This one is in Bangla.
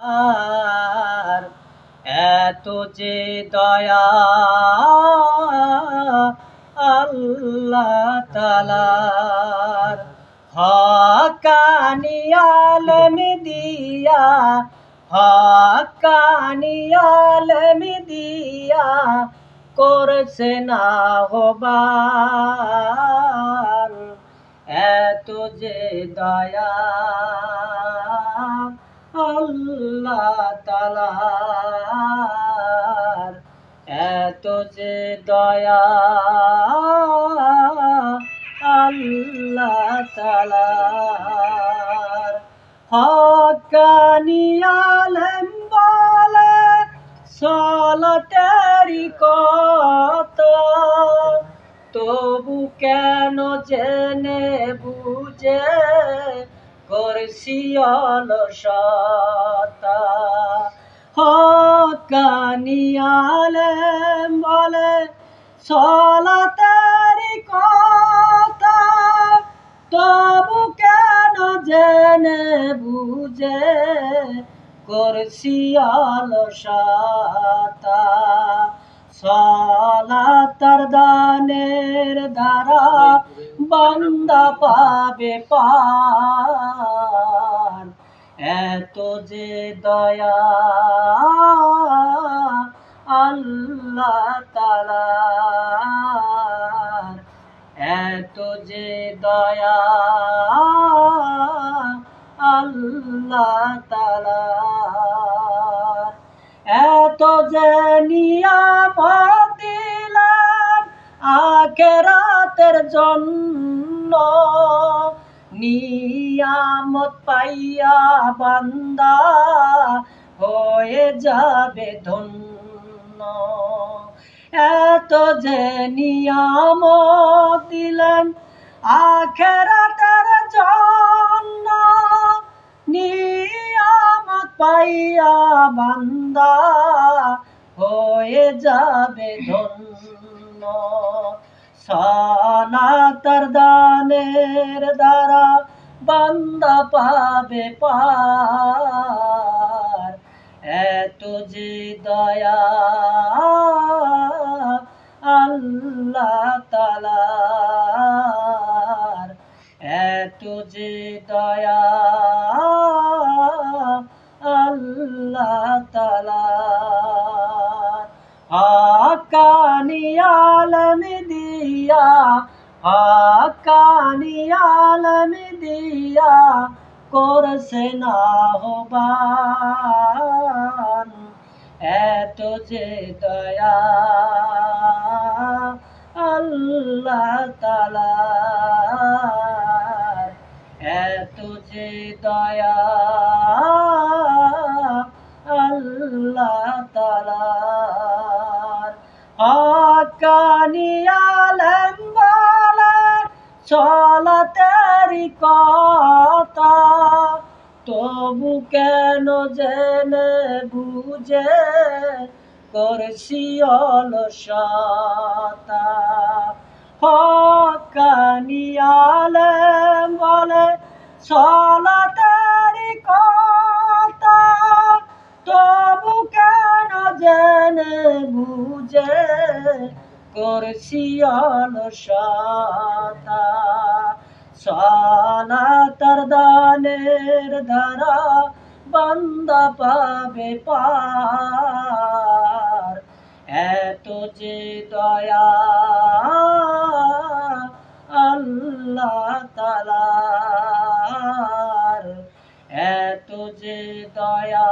আর এত যে দয়া আল্লাহ তালার। হকানি আলম দিয়া, হকানি আলম দিয়া করছে না হবার এত যে দয়া আল্লাহ তালার এত যে দয়া আল্লাহ তালার হকানি আলম বলে, সলতেরি কত। তবু কেন জেনে বুঝে করছি অলসতা হকানি আলেম বলে, সলাতারি কথা। তবু কেন জেনে বুঝে করছি অলসতা সলাতার দানের দ্বারা বান্দা পাবে পার। এত যে দয়া আল্লাহ তালার। এত যে দয়া আল্লাহ তালার। এত যে দিলেন আখেরাতের জন্য নিয়ামত পাইয়া বান্দা হয়ে যাবে ধন্য। এত যে নিয়ামত দিলেন আখেরাতের জন্য নিয়ামত পাইয়া বান্দা হয়ে যাবে ধন্য। সনাতর দানের দ্বারা বান্দা পাবে পার। এত যে দয়া আল্লাহ তালার। এত যে দয়া আল্লাহ তালার দিয়া হাকানি আলম দিয়া করছে না হবান এত যে দয়া আল্লাহ তালার এত যে দয়া আল্লাহ তালার হকানি আলম বলে চলাতেরি কথা। তবু কেন জেনে বুঝে করছি অলসতা। হকানি আলম বলে চলাতেরি কথা। তবু কেন জেনে করছি অলসতা সনাতর দানের দ্বারা বান্দা পাবে পার। এত যে দয়া আল্লাহ তালার। এত যে দয়া